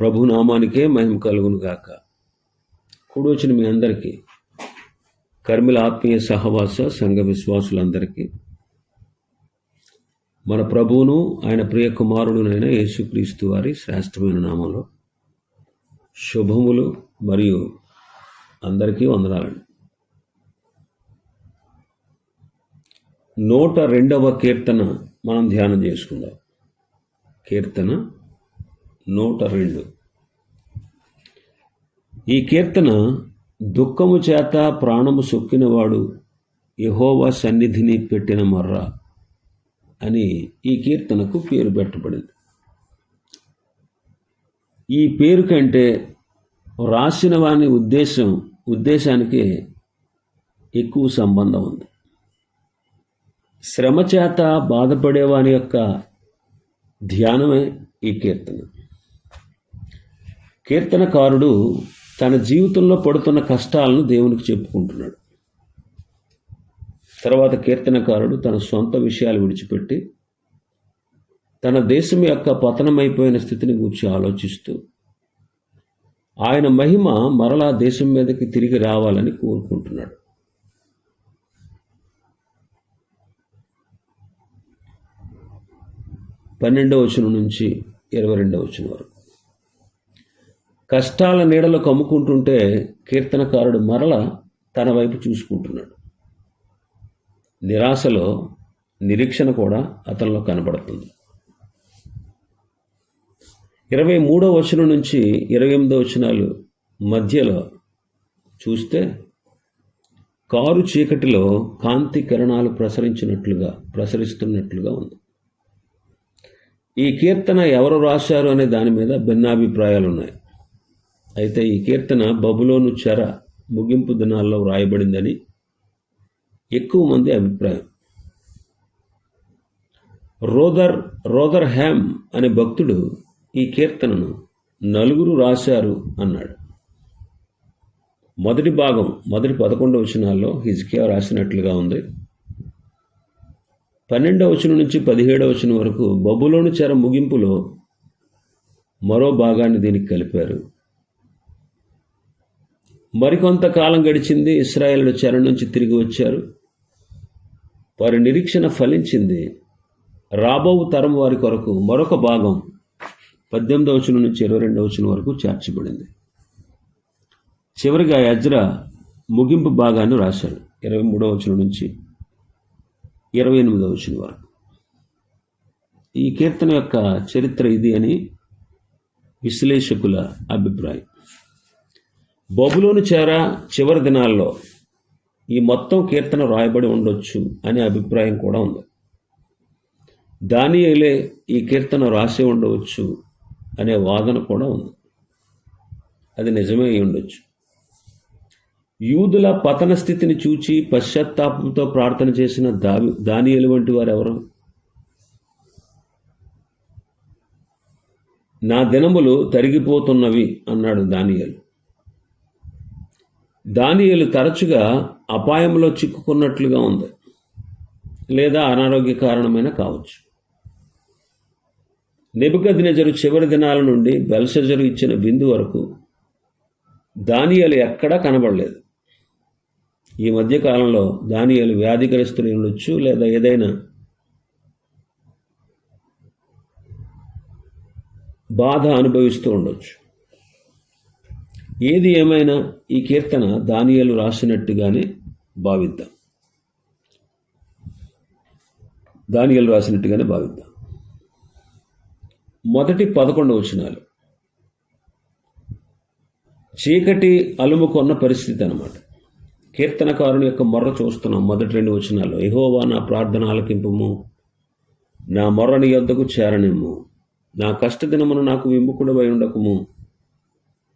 ప్రభు నామానికే మహిమ కలుగును గాక. కూడొచ్చిన మీ అందరికీ కర్మిల ఆత్మీయ సహవాస సంఘ విశ్వాసులందరికీ మన ప్రభువును ఆయన ప్రియ కుమారుడునైన యేసుక్రీస్తు వారి శ్రేష్టమైన నామంలో శుభములు మరియు అందరికీ వందనాలండి. నూట రెండవ కీర్తన మనం ధ్యానం చేసుకుందాం. కీర్తన నూట రెండు. ఈ కీర్తన దుఃఖము చేత ప్రాణము సొక్కినవాడు యహోవా సన్నిధిని పెట్టిన మర్ర అని ఈ కీర్తనకు పేరు పెట్టబడింది. ఈ పేరు కంటే రాసిన వాని ఉద్దేశం ఉద్దేశానికి ఎక్కువ సంబంధం ఉంది. శ్రమ చేత బాధపడేవాని యొక్క ధ్యానమే ఈ కీర్తన. కీర్తనకారుడు తన జీవితంలో పడుతున్న కష్టాలను దేవునికి చెప్పుకుంటున్నాడు. తర్వాత కీర్తనకారుడు తన సొంత విషయాలు విడిచిపెట్టి తన దేశం యొక్క పతనమైపోయిన స్థితిని గురించి ఆలోచిస్తూ ఆయన మహిమ మరలా దేశం మీదకి తిరిగి రావాలని కోరుకుంటున్నాడు. పన్నెండవ వచనం నుంచి ఇరవై రెండవ వచనం వరకు. కష్టాల నీడలో కమ్ముకుంటుంటే కీర్తనకారుడు మరల తన వైపు చూసుకుంటున్నాడు. నిరాశలో నిరీక్షణ కూడా అతనిలో కనబడుతుంది. ఇరవై మూడో వచనం నుంచి ఇరవై ఎనిమిదో వచనాలు మధ్యలో చూస్తే కారు చీకటిలో కాంతి కిరణాలు ప్రసరించినట్లుగా ప్రసరిస్తున్నట్లుగా ఉంది. ఈ కీర్తన ఎవరు రాశారు అనే దాని మీద భిన్నాభిప్రాయాలు ఉన్నాయి అయితే ఈ కీర్తన బబులోను చెర ముగింపు దినాల్లో వ్రాయబడిందని ఎక్కువ మంది అభిప్రాయం. రోదర్ రోదర్ హ్యామ్ అనే భక్తుడు ఈ కీర్తనను నలుగురు రాశారు అన్నాడు. మొదటి భాగం మొదటి పదకొండవ వచనాల్లో హిజ్కియా రాసినట్లుగా ఉంది. పన్నెండవ వచనం నుంచి పదిహేడవ వచనం వరకు బబులోను చెర ముగింపులో మరో భాగాన్ని దీనికి కలిపారు. మరికొంతకాలం గడిచింది ఇస్రాయేలు చెర నుంచి తిరిగి వచ్చారు. వారి నిరీక్షణ ఫలించింది. రాబో తరం వారి కొరకు మరొక భాగం పద్దెనిమిదవ వచనం నుంచి ఇరవై రెండవ వచనం వరకు చేర్చబడింది. చివరిగా యజ్ర ముగింపు భాగాన్ని రాశాడు. ఇరవై మూడవ వచనం నుంచి ఇరవై ఎనిమిదవ వచనం వరకు. ఈ కీర్తన యొక్క చరిత్ర ఇది అని విశ్లేషకుల అభిప్రాయం. బబులోను చేర చివరి దినాల్లో ఈ మొత్తం కీర్తన రాయబడి ఉండొచ్చు అనే అభిప్రాయం కూడా ఉంది. దానియలే ఈ కీర్తన రాసి ఉండవచ్చు అనే వాదన కూడా ఉంది. అది నిజమే అయి ఉండొచ్చు. యూదుల పతన స్థితిని చూచి పశ్చాత్తాపంతో ప్రార్థన చేసిన దావి దానియలు వంటి వారు ఎవరు నా దినములు తరిగిపోతున్నవి అన్నాడు దానియలు. దానియలు తరచుగా అపాయంలో చిక్కుకున్నట్లుగా ఉంది. లేదా అనారోగ్య కారణమైన కావచ్చు. నెబుకద్నెజరు చివరి దినాల నుండి బెల్సజరు ఇచ్చిన బిందు వరకు దానియలు ఎక్కడా కనబడలేదు. ఈ మధ్యకాలంలో దానియలు వ్యాధిగ్రస్తులు ఉండొచ్చు లేదా ఏదైనా బాధ అనుభవిస్తూ ఉండొచ్చు. ఏది ఏమైనా ఈ కీర్తన దానియలు రాసినట్టుగానే భావిద్దాం. దానియలు రాసినట్టుగానే భావిద్దాం. మొదటి పదకొండు వచనాలు. చీకటి అలుముకున్న పరిస్థితి అనమాట కీర్తనకారుని యొక్క మొర్ర చూస్తున్నాం మొదటి రెండు వచనాల్లో. ఎహోవా నా ప్రార్థన ఆలకింపము నా మొర్రని యొద్దకు చేరనిమ్ము నా కష్టదినమును నాకు విముకుడవై ఉండకము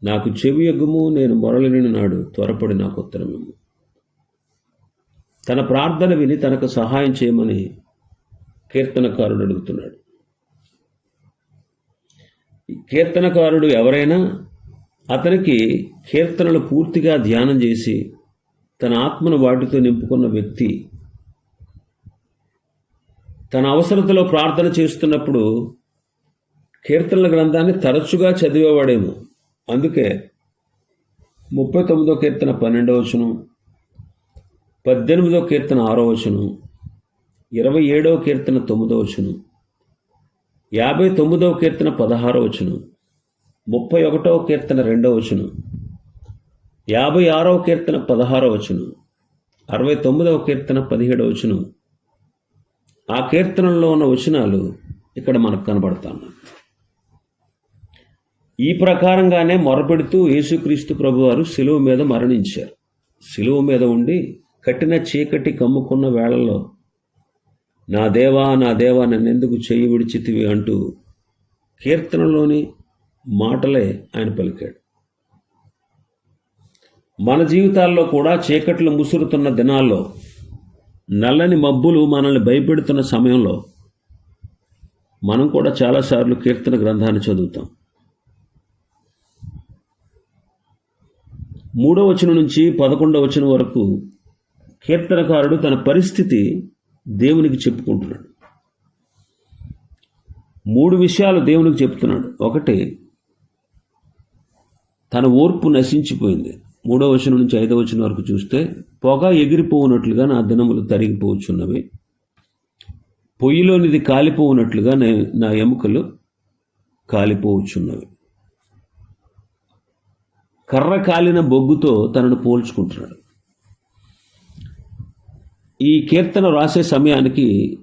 నాకు చెవి ఎగ్గుము నేను మొరలిని నాడు త్వరపడి నాకు ఉత్తరమిమ్ము తన ప్రార్థన విని తనకు సహాయం చేయమని కీర్తనకారుడు అడుగుతున్నాడు. కీర్తనకారుడు ఎవరైనా అతనికి కీర్తనలు పూర్తిగా ధ్యానం చేసి తన ఆత్మను వాటితో నింపుకున్న వ్యక్తి తన అవసరతలో ప్రార్థన చేస్తున్నప్పుడు కీర్తనల గ్రంథాన్ని తరచుగా చదివేవాడేమో. అందుకే ముప్పై తొమ్మిదో కీర్తన పన్నెండవ వచనం పద్దెనిమిదో కీర్తన ఆరో వచనం ఇరవై ఏడవ కీర్తన తొమ్మిదో వచనం యాభై తొమ్మిదవ కీర్తన పదహారో వచనం ముప్పై ఒకటవ కీర్తన రెండవ వచనం యాభై ఆరవ కీర్తన పదహారో వచనం అరవై తొమ్మిదవ కీర్తన పదిహేడవ వచనం. ఆ కీర్తనలో ఉన్న వచనాలు ఇక్కడ మనకు కనబడుతున్నాయి ఈ ప్రకారంగానే మొరపెడుతూ యేసుక్రీస్తు ప్రభువారు శిలువ మీద మరణించారు. శిలువ మీద ఉండి కట్టిన చీకటి కమ్ముకున్న వేళల్లో నా దేవా నా దేవా నన్నెందుకు చేయి విడిచితివి అంటూ కీర్తనలోని మాటలే ఆయన పలికాడు. మన జీవితాల్లో కూడా చీకట్లు ముసురుతున్న దినాల్లో నల్లని మబ్బులు మనల్ని భయపెడుతున్న సమయంలో మనం కూడా చాలాసార్లు కీర్తన గ్రంథాన్ని చదువుతాం. మూడో వచనం నుంచి పదకొండవ వచనం వరకు కీర్తనకారుడు తన పరిస్థితి దేవునికి చెప్పుకుంటున్నాడు. మూడు విషయాలు దేవునికి చెప్తున్నాడు. ఒకటి తన ఓర్పు నశించిపోయింది. మూడో వచనం నుంచి ఐదో వచనం వరకు చూస్తే పొగ ఎగిరిపోవునట్లుగా నా దినములు తరిగిపోవచ్చున్నవి పొయ్యిలోనిది కాలిపోవునట్లుగా నా ఎముకలు కాలిపోవచ్చున్నవి కర్ర కాలిన బొగ్గుతో తనను పోల్చుకుంటున్నాడు. ఈ కీర్తన రాసే సమయానికి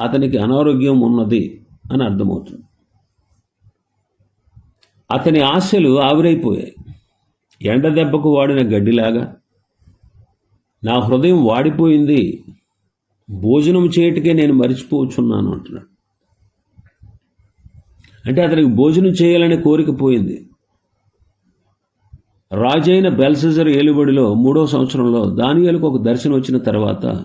అతనికి అనారోగ్యం ఉన్నది అని అర్థమవుతుంది. అతని ఆశలు ఆవిరైపోయాయి. ఎండ దెబ్బకు వాడిన గడ్డిలాగా నా హృదయం వాడిపోయింది భోజనం చేయటకే నేను మరిచిపోవచ్చున్నాను అంటున్నాడు. అంటే అతనికి భోజనం చేయాలనే కోరిక పోయింది. రాజైన బెల్సెజర్ ఏలుబడిలో మూడో సంవత్సరంలో దానియాలకు ఒక దర్శనం వచ్చిన తర్వాత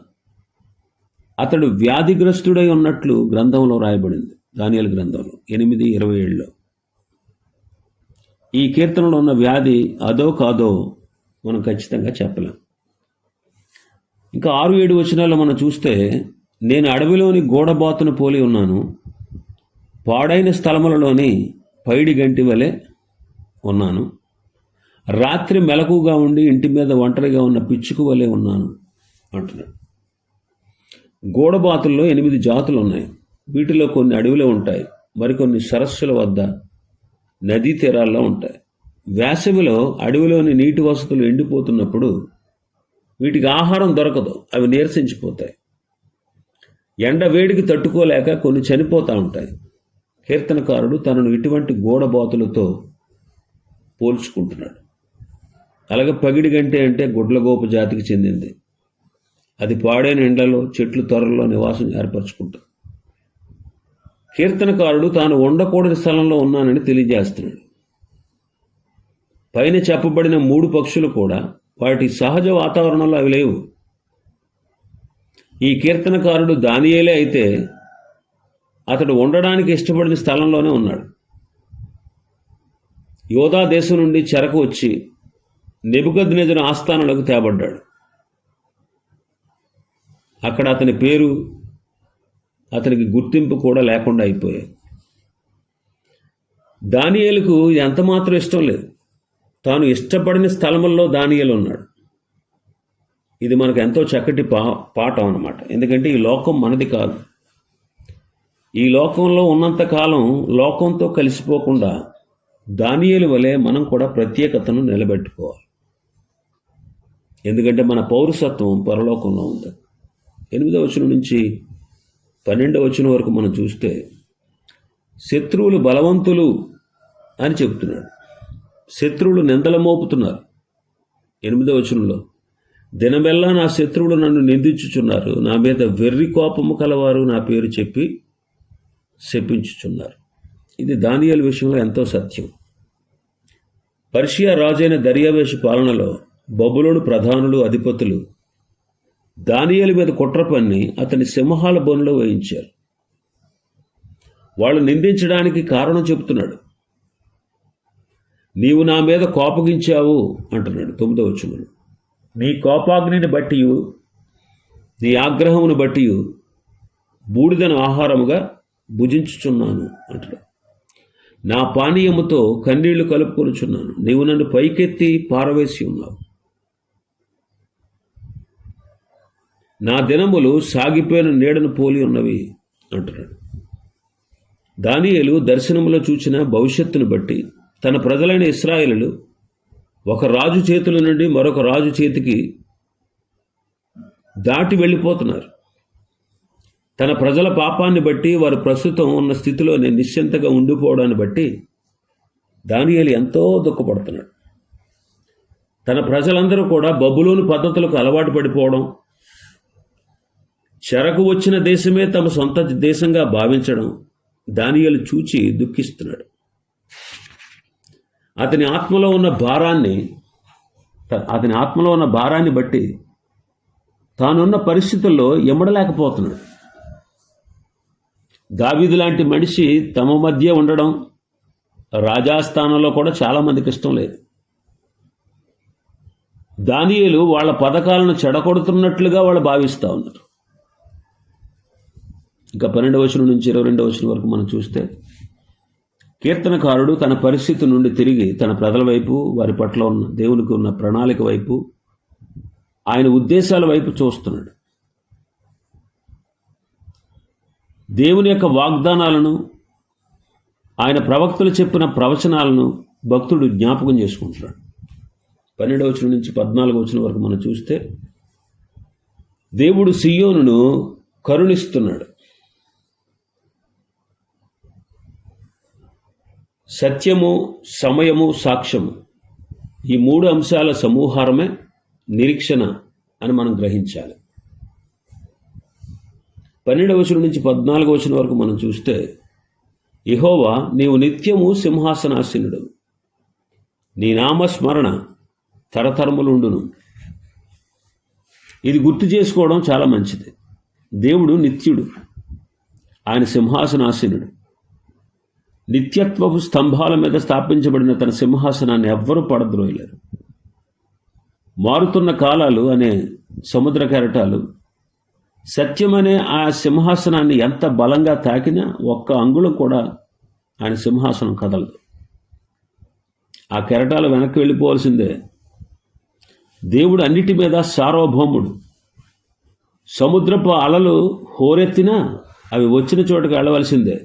అతడు వ్యాధిగ్రస్తుడై ఉన్నట్లు గ్రంథంలో రాయబడింది. దానియాల గ్రంథంలో ఎనిమిది ఇరవై ఏడులో. ఈ కీర్తనలో ఉన్న వ్యాధి అదో కాదో మనం ఖచ్చితంగా చెప్పలేం. ఇంకా ఆరు ఏడు వచనాల్లో మనం చూస్తే నేను అడవిలోని గోడబాతును పోలి ఉన్నాను. పాడైన స్థలములలోని పైడి గంటి వలె ఉన్నాను. రాత్రి మెలకుగా ఉండి ఇంటి మీద ఒంటరిగా ఉన్న పిచ్చుకు వలె ఉన్నాను అంటున్నాడు. గోడబాతుల్లో ఎనిమిది జాతులు ఉన్నాయి. వీటిలో కొన్ని అడవిలో ఉంటాయి. మరికొన్ని సరస్సుల వద్ద నదీ తీరాల్లో ఉంటాయి. వేసవిలో అడవిలోని నీటి వసతులు ఎండిపోతున్నప్పుడు వీటికి ఆహారం దొరకదు. అవి నీరసించిపోతాయి. ఎండ వేడికి తట్టుకోలేక కొన్ని చనిపోతూ ఉంటాయి. కీర్తనకారుడు తనను ఇటువంటి గోడబాతులతో పోల్చుకుంటున్నాడు. అలాగే పగిడి గంటే అంటే గుడ్లగోపు జాతికి చెందింది. అది పాడైన ఎండలో చెట్లు త్వరలో నివాసం ఏర్పరచుకుంటుంది కీర్తనకారుడు తాను ఉండకూడని స్థలంలో ఉన్నానని తెలియజేస్తున్నాడు. పైన చెప్పబడిన మూడు పక్షులు కూడా వాటి సహజ వాతావరణంలో అవి లేవు. ఈ కీర్తనకారుడు దానియేలే అయితే అతడు ఉండడానికి ఇష్టపడిన స్థలంలోనే ఉన్నాడు. యోధా దేశం నుండి చెరకు వచ్చి నెబుకద్నేజర్ ఆస్థానంలోకి తేబడ్డాడు. అక్కడ అతని పేరు అతనికి గుర్తింపు కూడా లేకుండా అయిపోయాయి. దానియేలుకు ఎంతమాత్రం ఎంత మాత్రం ఇష్టం లేదు. తాను ఇష్టపడిన స్థలముల్లో దానియలు ఉన్నాడు. ఇది మనకు ఎంతో చక్కటి పా పాఠం అన్నమాట. ఎందుకంటే ఈ లోకం మనది కాదు. ఈ లోకంలో ఉన్నంత కాలం లోకంతో కలిసిపోకుండా దానియలు వలె మనం కూడా ప్రత్యేకతను నిలబెట్టుకోవాలి. ఎందుకంటే మన పౌరసత్వం పరలోకంలో ఉంది. ఎనిమిదవ వచనం నుంచి పన్నెండవ వచనం వరకు మనం చూస్తే శత్రువులు బలవంతులు అని చెబుతున్నాడు శత్రువులు నిందల మోపుతున్నారు. ఎనిమిదవ వచనంలో దినమెల్లా నా శత్రువులు నన్ను నిందించుచున్నారు. నా మీద వెర్రి కోపము కలవారు నా పేరు చెప్పి శపించుచున్నారు. ఇది దానియాల విషయంలో ఎంతో సత్యం. పర్షియా రాజైన దర్యావేషు పాలనలో బబులోను ప్రధానులు అధిపతులు. దానియేలు మీద కుట్ర పన్ని అతని సింహాల బోనులో వేయించారు. వాళ్ళు నిందించడానికి కారణం చెబుతున్నాడు. నీవు నా మీద కోపగించావు అంటున్నాడు తొమ్మిదో వచ్చును నీ కోపాగ్నిని బట్టి నీ ఆగ్రహమును బట్టి బూడిదను ఆహారముగా భుజించుచున్నాను అంటున్నాడు. నా పానీయముతో కన్నీళ్ళు కలుపుకొనుచున్నాను. నీవు నన్ను పైకెత్తి పారవేసి ఉన్నావు. నా దినములు సాగిపోయిన నీడను పోలి ఉన్నవి అంటున్నాడు. దానియలు దర్శనములో చూచిన భవిష్యత్తును బట్టి తన ప్రజలైన ఇస్రాయిలు ఒక రాజు చేతుల నుండి మరొక రాజు చేతికి దాటి వెళ్ళిపోతున్నారు. తన ప్రజల పాపాన్ని బట్టి వారు ప్రస్తుతం ఉన్న స్థితిలోనే నిశ్చింతగా ఉండిపోవడాన్ని బట్టి దానియలు ఎంతో దుఃఖపడుతున్నాడు. తన ప్రజలందరూ కూడా బబులోని పద్ధతులకు అలవాటు పడిపోవడం చెరకు వచ్చిన దేశమే తమ సొంత దేశంగా భావించడం దానియలు చూచి దుఃఖిస్తున్నాడు. అతని ఆత్మలో ఉన్న భారాన్ని అతని ఆత్మలో ఉన్న భారాన్ని బట్టి తానున్న పరిస్థితుల్లో ఎమ్మడలేకపోతున్నాడు దావీదు లాంటి మనిషి తమ మధ్య ఉండడం రాజాస్థానంలో కూడా చాలామందికి ఇష్టం లేదు. దానియలు వాళ్ళ పథకాలను చెడగొడుతున్నట్లుగా వాళ్ళు భావిస్తూ ఉన్నారు. ఇంకా పన్నెండవ వచనం నుంచి ఇరవై రెండవ వచనం వరకు మనం చూస్తే కీర్తనకారుడు తన పరిస్థితి నుండి తిరిగి తన ప్రజల వైపు వారి పట్ల ఉన్న దేవునికి ఉన్న ప్రణాళిక వైపు ఆయన ఉద్దేశాల వైపు చూస్తున్నాడు. దేవుని యొక్క వాగ్దానాలను ఆయన ప్రవక్తలు చెప్పిన ప్రవచనాలను భక్తుడు జ్ఞాపకం చేసుకుంటున్నాడు. పన్నెండవ వచనం నుంచి పద్నాలుగు వచనం వరకు మనం చూస్తే దేవుడు సియోనును కరుణిస్తున్నాడు. సత్యము సమయము సాక్ష్యము. ఈ మూడు అంశాల సమూహారమే నిరీక్షణ అని మనం గ్రహించాలి. పన్నెండవ వచనం నుంచి పద్నాలుగు వచనం వరకు మనం చూస్తే ఇహోవా నీవు నిత్యము సింహాసనాసీనుడు. నీ నామస్మరణ తరతరములుండును. ఇది గుర్తు చేసుకోవడం చాలా మంచిది. దేవుడు నిత్యుడు. ఆయన సింహాసనాసీనుడు. నిత్యత్వపు స్తంభాల మీద స్థాపించబడిన తన సింహాసనాన్ని ఎవ్వరూ పడద్రోయలేరు. మారుతున్న కాలాలు అనే సముద్ర కెరటాలు సత్యమనే ఆ సింహాసనాన్ని ఎంత బలంగా తాకినా ఒక్క అంగుళం కూడా ఆయన సింహాసనం కదలదు. ఆ కెరటాలు వెనక్కి వెళ్ళిపోవాల్సిందే. దేవుడు అన్నిటి మీద సార్వభౌముడు. సముద్రపు అలలు హోరెత్తినా అవి వచ్చిన చోటకు వెళ్ళవలసిందే.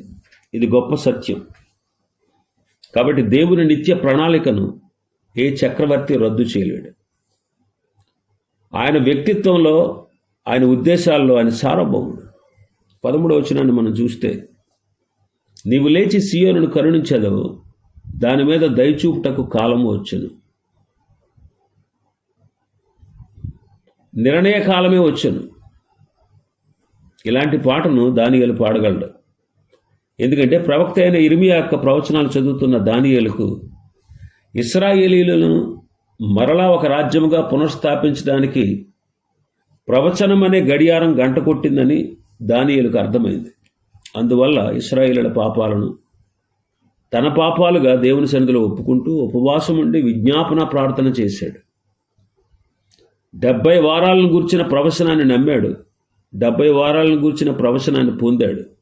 ఇది గొప్ప సత్యం. కాబట్టి దేవుని నిత్య ప్రణాళికను ఏ చక్రవర్తి రద్దు చేయలేడు. ఆయన వ్యక్తిత్వంలో ఆయన ఉద్దేశాల్లో ఆయన సార్వభౌముడు. పదమూడవ వచనాన్ని మనం చూస్తే నీవు లేచి సీయోనును కరుణించదవు దాని మీద దయచూపుటకు కాలము వచ్చును. నిర్ణయ కాలమే వచ్చును. ఇలాంటి పాటను దానిగలు పాడగలడు. ఎందుకంటే ప్రవక్త అయిన ఇర్మియా యొక్క ప్రవచనాలు చదువుతున్న దానియేలుకు ఇస్రాయేలీలను మరలా ఒక రాజ్యముగా పునఃస్థాపించడానికి ప్రవచనం అనే గడియారం గంట కొట్టిందని దానియలకు అర్థమైంది. అందువల్ల ఇస్రాయేలుల పాపాలను తన పాపాలుగా దేవుని సన్నిధిలో ఒప్పుకుంటూ ఉపవాసం ఉండి విజ్ఞాపన ప్రార్థన చేశాడు. డెబ్బై వారాలను గుర్చిన ప్రవచనాన్ని నమ్మాడు. డెబ్బై వారాలను గుర్చిన ప్రవచనాన్ని పొందాడు.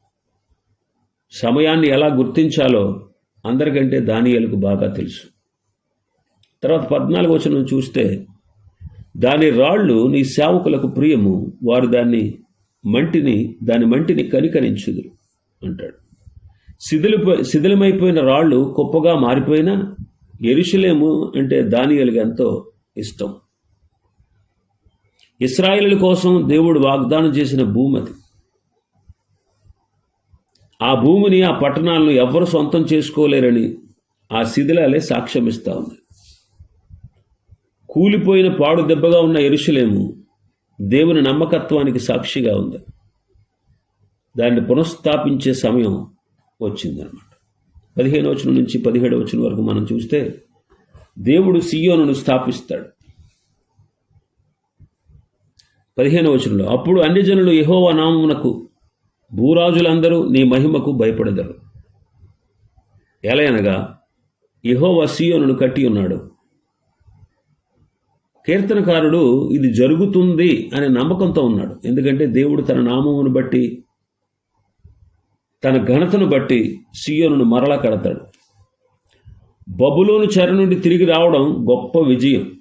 సమయాన్ని ఎలా గుర్తించాలో అందరికంటే దానియలకు బాగా తెలుసు. తర్వాత పద్నాలుగు వచనం చూస్తే దాని రాళ్ళు నీ సేవకులకు ప్రియము వారు దాన్ని మంటిని దాని మంటిని కనికరించుదురు అంటాడు. శిథిలిపో శిథిలమైపోయిన రాళ్ళు కుప్పగా మారిపోయినా ఎరుషులేము అంటే దానియలకు ఎంతో ఇష్టం. ఇస్రాయిల్ కోసం దేవుడు వాగ్దానం చేసిన భూమి అది ఆ భూమిని ఆ పట్టణాలను ఎవ్వరు సొంతం చేసుకోలేరని ఆ శిథిలాలే సాక్ష్యం ఇస్తా ఉంది. కూలిపోయిన పాడు దెబ్బగా ఉన్న ఎరుషులేము దేవుని నమ్మకత్వానికి సాక్షిగా ఉంది. దాన్ని పునఃస్థాపించే సమయం వచ్చిందనమాట పదిహేను వచనం నుంచి పదిహేడు వచనం వరకు మనం చూస్తే దేవుడు సియోనును స్థాపిస్తాడు. పదిహేను వచనంలో అప్పుడు అన్ని జనులు యహోవా నామమునకు భూరాజులందరూ నీ మహిమకు భయపడదరు. ఎలయనగా ఇహోవ సియోనును కట్టి ఉన్నాడు. కీర్తనకారుడు ఇది జరుగుతుంది అనే నమ్మకంతో ఉన్నాడు. ఎందుకంటే దేవుడు తన నామమును బట్టి తన ఘనతను బట్టి సియోనును మరలా కడతాడు. బబులోను చెర నుండి తిరిగి రావడం గొప్ప విజయం.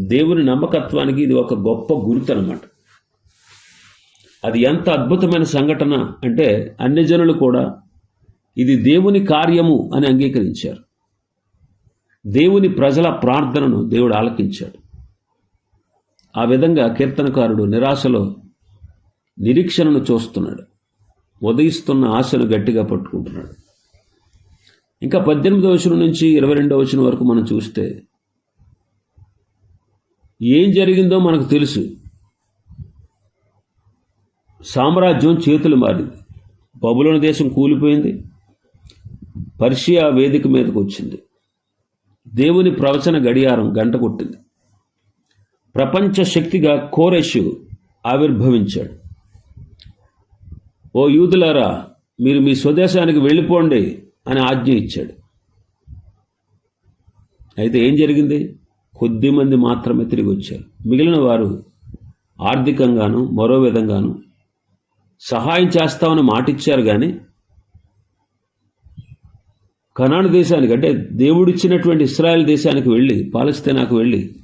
దేవుని నమ్మకత్వానికి ఇది ఒక గొప్ప గుర్తు అనమాట అది ఎంత అద్భుతమైన సంఘటన అంటే అన్ని జనులు కూడా ఇది దేవుని కార్యము అని అంగీకరించారు. దేవుని ప్రజల ప్రార్థనను దేవుడు ఆలకించాడు. ఆ విధంగా కీర్తనకారుడు నిరాశలో నిరీక్షణను చూస్తున్నాడు. ఉదయిస్తున్న ఆశను గట్టిగా పట్టుకుంటున్నాడు. ఇంకా పద్దెనిమిదవ వచనం నుంచి ఇరవై రెండవ వచనం వరకు మనం చూస్తే ఏం జరిగిందో మనకు తెలుసు. సామ్రాజ్యం చేతులు మారింది. బబులోని దేశం కూలిపోయింది. పర్షియా వేదిక మీదకు వచ్చింది. దేవుని ప్రవచన గడియారం గంట కొట్టింది. ప్రపంచ శక్తిగా కోరేషు ఆవిర్భవించాడు. ఓ యూదులారా మీరు మీ స్వదేశానికి వెళ్ళిపోండి అని ఆజ్ఞ ఇచ్చాడు. అయితే ఏం జరిగింది? కొద్ది మంది మాత్రమే తిరిగి వచ్చారు. మిగిలిన వారు ఆర్థికంగాను మరో విధంగాను సహాయం చేస్తామని మాటిచ్చారు కానీ కనాడు దేశానికి అంటే దేవుడిచ్చినటువంటి ఇస్రాయల్ దేశానికి వెళ్ళి పాలస్తీనాకు వెళ్ళి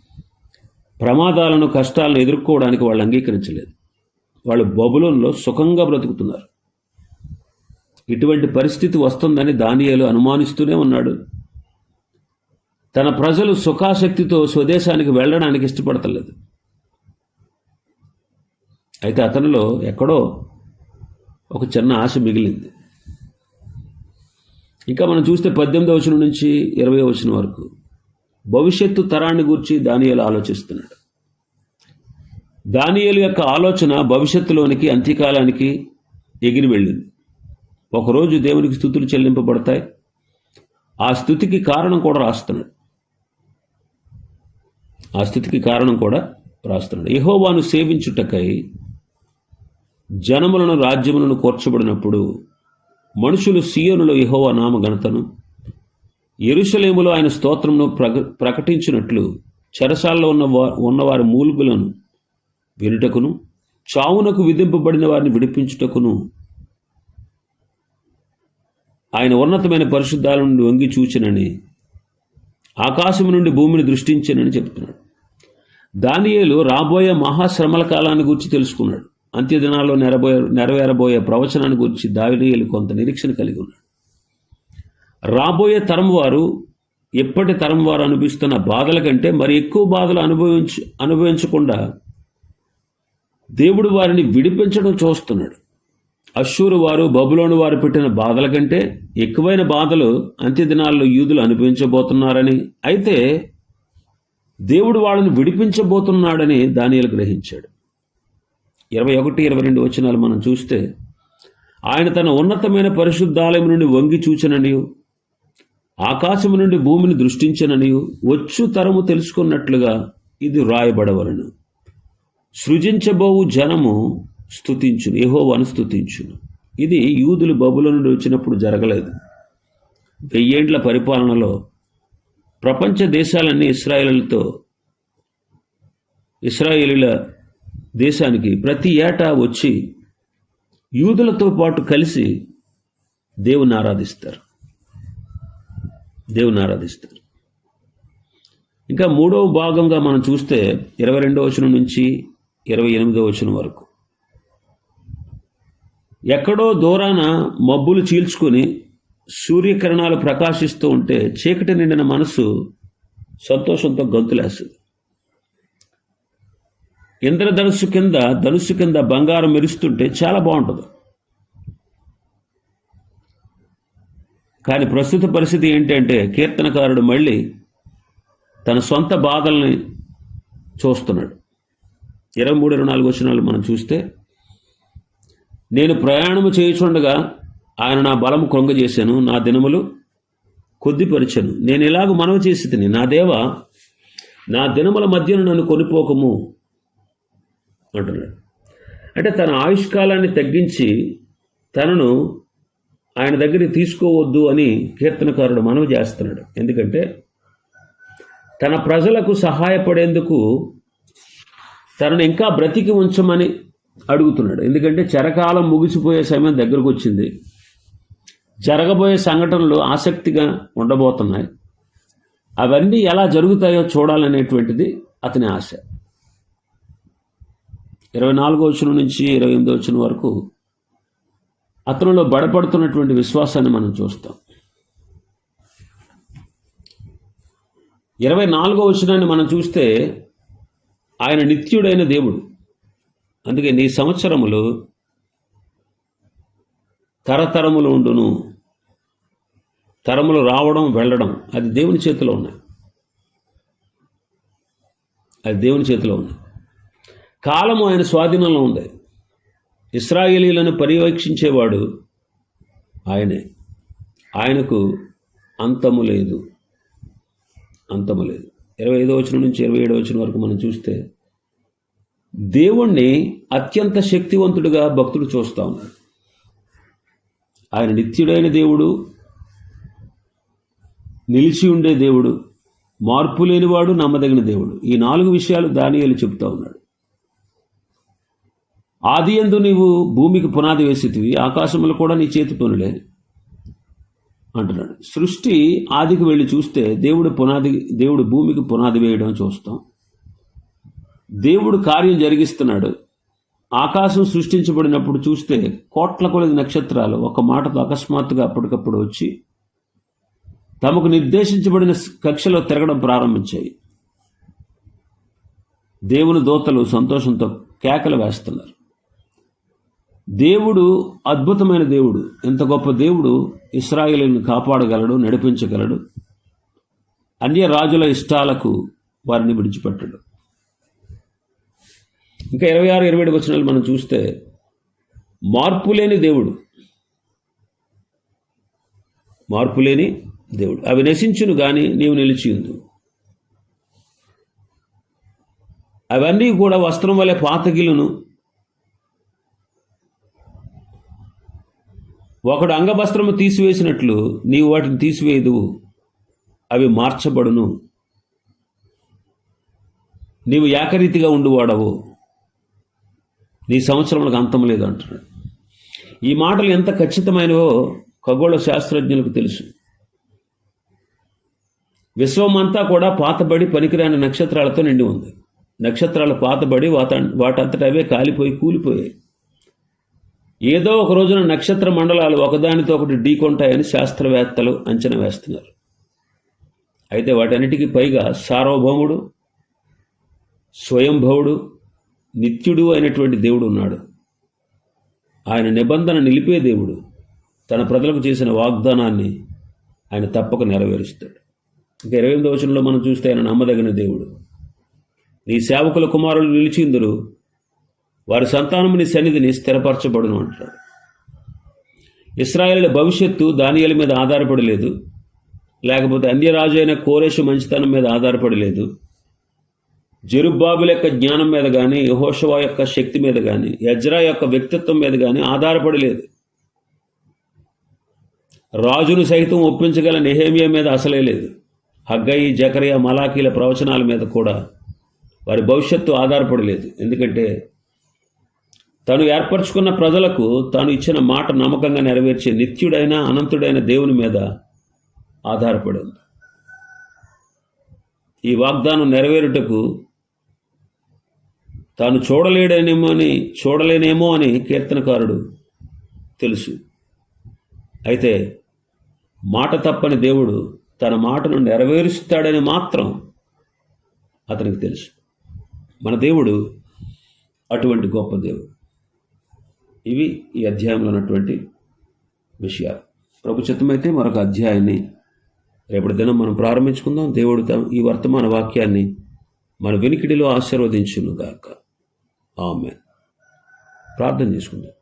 ప్రమాదాలను కష్టాలను ఎదుర్కోవడానికి వాళ్ళు అంగీకరించలేదు. వాళ్ళు బబులంలో సుఖంగా బ్రతుకుతున్నారు. ఇటువంటి పరిస్థితి వస్తుందని దానియాలు అనుమానిస్తూనే ఉన్నాడు. తన ప్రజలు సుఖాశక్తితో స్వదేశానికి వెళ్ళడానికి ఇష్టపడతలేదు. అయితే అతనిలో ఎక్కడో ఒక చిన్న ఆశ మిగిలింది. ఇంకా మనం చూస్తే పద్దెనిమిదవ వచనం నుంచి ఇరవై వచనం వరకు భవిష్యత్తు తరాన్ని గురించి దానియాలు ఆలోచిస్తున్నాడు. దానియలు యొక్క ఆలోచన భవిష్యత్తులోనికి అంత్యకాలానికి ఎగిరి వెళ్ళింది. ఒకరోజు దేవునికి స్థుతులు చెల్లింపబడతాయి. ఆ స్థుతికి కారణం కూడా రాస్తున్నాడు. ఆ స్థితికి కారణం కూడా రాస్తున్నాడు. యహోవాను సేవించుటకై జనములను రాజ్యములను కూర్చబడినప్పుడు మనుషులు సియోనులో యహోవా నామ ఘనతను ఎరుషలేములో ఆయన స్తోత్రమును ప్రక ప్రకటించినట్లు చెరసాల్లో ఉన్న ఉన్నవారి మూలుగులను వినుటకును చావునకు విధింపబడిన వారిని విడిపించుటకును ఆయన ఉన్నతమైన పరిశుద్ధాల నుండి వంగి చూచినని ఆకాశం నుండి భూమిని దృష్టించనని చెప్తున్నాడు. దానియేలు రాబోయే మహాశ్రమల కాలాన్ని గురించి తెలుసుకున్నాడు. అంత్యదినాల్లో నెరబోయే నెరవేరబోయే ప్రవచనాన్ని గురించి దావినీయులు కొంత నిరీక్షణ కలిగి ఉన్నాడు రాబోయే తరం వారు ఎప్పటి తరం వారు అనుభవిస్తున్న బాధల కంటే మరి ఎక్కువ బాధలు అనుభవించు అనుభవించకుండా దేవుడు వారిని విడిపించడం చూస్తున్నాడు. అశ్షూరు వారు బబులోను వారు పెట్టిన బాధల కంటే ఎక్కువైన బాధలు అంత్యదినాల్లో యూదులు అనుభవించబోతున్నారని అయితే దేవుడు వాళ్ళని విడిపించబోతున్నాడని దానియలు గ్రహించాడు. ఇరవై ఒకటి ఇరవై రెండు వచనాలు మనం చూస్తే ఆయన తన ఉన్నతమైన పరిశుద్ధాలయం నుండి వంగి చూచననియు ఆకాశము నుండి భూమిని దృష్టించననియు వచ్చు తరము తెలుసుకున్నట్లుగా ఇది వ్రాయబడవలను సృజించబోవు జనము స్థుతించును యెహోవాను స్థుతించును ఇది యూదులు బబుల నుండి వచ్చినప్పుడు జరగలేదు. వెయ్యేండ్ల పరిపాలనలో ప్రపంచ దేశాలన్నీ ఇస్రాయేలులతో ఇస్రాయేలీల దేశానికి ప్రతి ఏటా వచ్చి యూదులతో పాటు కలిసి దేవుని ఆరాధిస్తారు. దేవుని ఆరాధిస్తారు. ఇంకా మూడవ భాగంగా మనం చూస్తే ఇరవై రెండవ వచనం నుంచి ఇరవై ఎనిమిదవ వచనం వరకు. ఎక్కడో దూరాన మబ్బులు చీల్చుకొని సూర్యకిరణాలు ప్రకాశిస్తూ ఉంటే చీకటి నిండిన మనసు సంతోషంతో గంతులేస్తుంది. ఇంద్రధనుస్సు కింద ధనుస్సు కింద బంగారం మెరుస్తుంటే చాలా బాగుంటుంది. కానీ ప్రస్తుత పరిస్థితి ఏంటంటే కీర్తనకారుడు మళ్ళీ తన సొంత బాధల్ని చూస్తున్నాడు. ఇరవై మూడు ఇరవై నాలుగు వచ్చినాలు మనం చూస్తే నేను ప్రయాణము చేయుచుండగా ఆయన నా బలము కృంగజేశాను నా దినములు కొద్దిపరిచాను. నేను ఇలాగ మనవి చేసి తిని నా దేవ నా దినముల మధ్యన నన్ను కొనిపోకము. అంటున్నాడు అంటే తన ఆయుష్కాలాన్ని తగ్గించి తనను ఆయన దగ్గరికి తీసుకోవద్దు అని కీర్తనకారుడు మనవి చేస్తున్నాడు. ఎందుకంటే తన ప్రజలకు సహాయపడేందుకు తనను ఇంకా బ్రతికి ఉంచమని అడుగుతున్నాడు. ఎందుకంటే చెరకాలం ముగిసిపోయే సమయం దగ్గరకు వచ్చింది. జరగబోయే సంఘటనలు ఆసక్తిగా ఉండబోతున్నాయి. అవన్నీ ఎలా జరుగుతాయో చూడాలనేటువంటిది అతని ఆశ. ఇరవై నాలుగో వచ్చిన నుంచి ఇరవై ఎనిమిదో వచ్చిన వరకు అతనిలో బడపడుతున్నటువంటి విశ్వాసాన్ని మనం చూస్తాం. ఇరవై నాలుగో వచనాన్ని మనం చూస్తే ఆయన నిత్యుడైన దేవుడు. అందుకే నీ సంవత్సరములు తరతరములు ఉండును. తరములు రావడం వెళ్ళడం అది దేవుని చేతిలో ఉన్నాయి. అది దేవుని చేతిలో ఉన్నాయి. కాలము ఆయన స్వాధీనంలో ఉంది. ఇస్రాయేలీలను పర్యవేక్షించేవాడు ఆయనే. ఆయనకు అంతము లేదు. అంతము లేదు. ఇరవై ఐదో వచనం నుంచి ఇరవై ఏడో వచనం వరకు మనం చూస్తే దేవుణ్ణి అత్యంత శక్తివంతుడిగా భక్తుడు చూస్తా ఉన్నాడు. ఆయన నిత్యుడైన దేవుడు నిలిచి ఉండే దేవుడు మార్పు లేనివాడు నమ్మదగిన దేవుడు. ఈ నాలుగు విషయాలు దానియాలు చెప్తా ఉన్నాడు. ఆది ఎందు నీవు భూమికి పునాది వేసేటివి ఆకాశములు కూడా నీ చేతి పనులే అంటున్నాడు. సృష్టి ఆదికి వెళ్ళి చూస్తే దేవుడు పునాది దేవుడు భూమికి పునాది వేయడం చూస్తాం. దేవుడు కార్యం జరిగిస్తున్నాడు. ఆకాశం సృష్టించబడినప్పుడు చూస్తే కోట్ల కొలది నక్షత్రాలు ఒక మాటతో అకస్మాత్తుగా అప్పటికప్పుడు వచ్చి తమకు నిర్దేశించబడిన కక్షలో తిరగడం ప్రారంభించాయి. దేవుని దోతలు సంతోషంతో కేకలు వేస్తున్నారు. దేవుడు అద్భుతమైన దేవుడు. ఎంత గొప్ప దేవుడు ఇస్రాయేలీని కాపాడగలడు నడిపించగలడు. అన్య రాజుల ఇష్టాలకు వారిని విడిచిపెట్టడు. ఇంకా ఇరవై ఆరు ఇరవై ఏడు వచనాలు మనం చూస్తే మార్పు లేని దేవుడు. మార్పు లేని దేవుడు. అవి నశించును కానీ నీవు నిలిచియుందు అవన్నీ కూడా వస్త్రం వలె పాతగిలును ఒకడు అంగవస్త్రము తీసివేసినట్లు నీవు వాటిని తీసివేయదు. అవి మార్చబడును. నీవు ఏకరీతిగా ఉండువాడవు. నీ సంవత్సరములకు అంతం లేదు అంటున్నాడు. ఈ మాటలు ఎంత ఖచ్చితమైనవో ఖగోళ శాస్త్రజ్ఞులకు తెలుసు. విశ్వమంతా కూడా పాతబడి పనికిరాని నక్షత్రాలతో నిండి ఉంది. నక్షత్రాలు పాతబడి వాట వాటంతట అవే కాలిపోయి కూలిపోయాయి. ఏదో ఒక రోజున నక్షత్ర మండలాలు ఒకదానితో ఒకటి ఢీకొంటాయని శాస్త్రవేత్తలు అంచనా వేస్తున్నారు. అయితే వాటన్నిటికీ పైగా సార్వభౌముడు స్వయంభవుడు నిత్యుడు అయినటువంటి దేవుడు ఉన్నాడు. ఆయన నిబంధన నిలిపే దేవుడు తన ప్రజలకు చేసిన వాగ్దానాన్ని ఆయన తప్పక నెరవేరుస్తాడు. ఇంకా ఇరవై ఎనిమిది వచనంలో మనం చూస్తే ఆయన నమ్మదగిన దేవుడు. నీ సేవకుల కుమారులు నిలిచిందురు వారి సంతానము నీ సన్నిధిని స్థిరపరచబడును అంటాడు ఇస్రాయేల్ భవిష్యత్తు దానియల మీద ఆధారపడి లేదు లేకపోతే అన్యరాజు అయిన కోరేషు మంచితనం మీద ఆధారపడి లేదు జరుబాబుల యొక్క జ్ఞానం మీద కానీ యహోషవా యొక్క శక్తి మీద కానీ యజ్రా యొక్క వ్యక్తిత్వం మీద కానీ ఆధారపడి లేదు రాజును సైతం ఒప్పించగల నెహేమియా మీద అసలే లేదు. హగ్గయి జకరియా మలాకీల ప్రవచనాల మీద కూడా వారి భవిష్యత్తు ఆధారపడి లేదు ఎందుకంటే తను ఏర్పరచుకున్న ప్రజలకు తాను ఇచ్చిన మాట నమ్మకంగా నెరవేర్చే నిత్యుడైన అనంతుడైన దేవుని మీద ఆధారపడి ఉంది ఈ వాగ్దానం నెరవేరుటకు తాను చూడలేడనేమో అని చూడలేనేమో అని కీర్తనకారుడు తెలుసు. అయితే మాట తప్పని దేవుడు తన మాటను నెరవేరుస్తాడని మాత్రం అతనికి తెలుసు. మన దేవుడు అటువంటి గొప్ప దేవుడు. ఇవి ఈ అధ్యాయంలో ఉన్నటువంటి విషయాలు. ప్రభు చిత్తమైతే మరొక అధ్యాయాన్ని రేపటి దినం మనం ప్రారంభించుకుందాం. దేవుడు ఈ వర్తమాన వాక్యాన్ని మన వెనికిడిలో ఆశీర్వదించునుగాక. ఆమె ప్రార్థన చేసుకుందాం.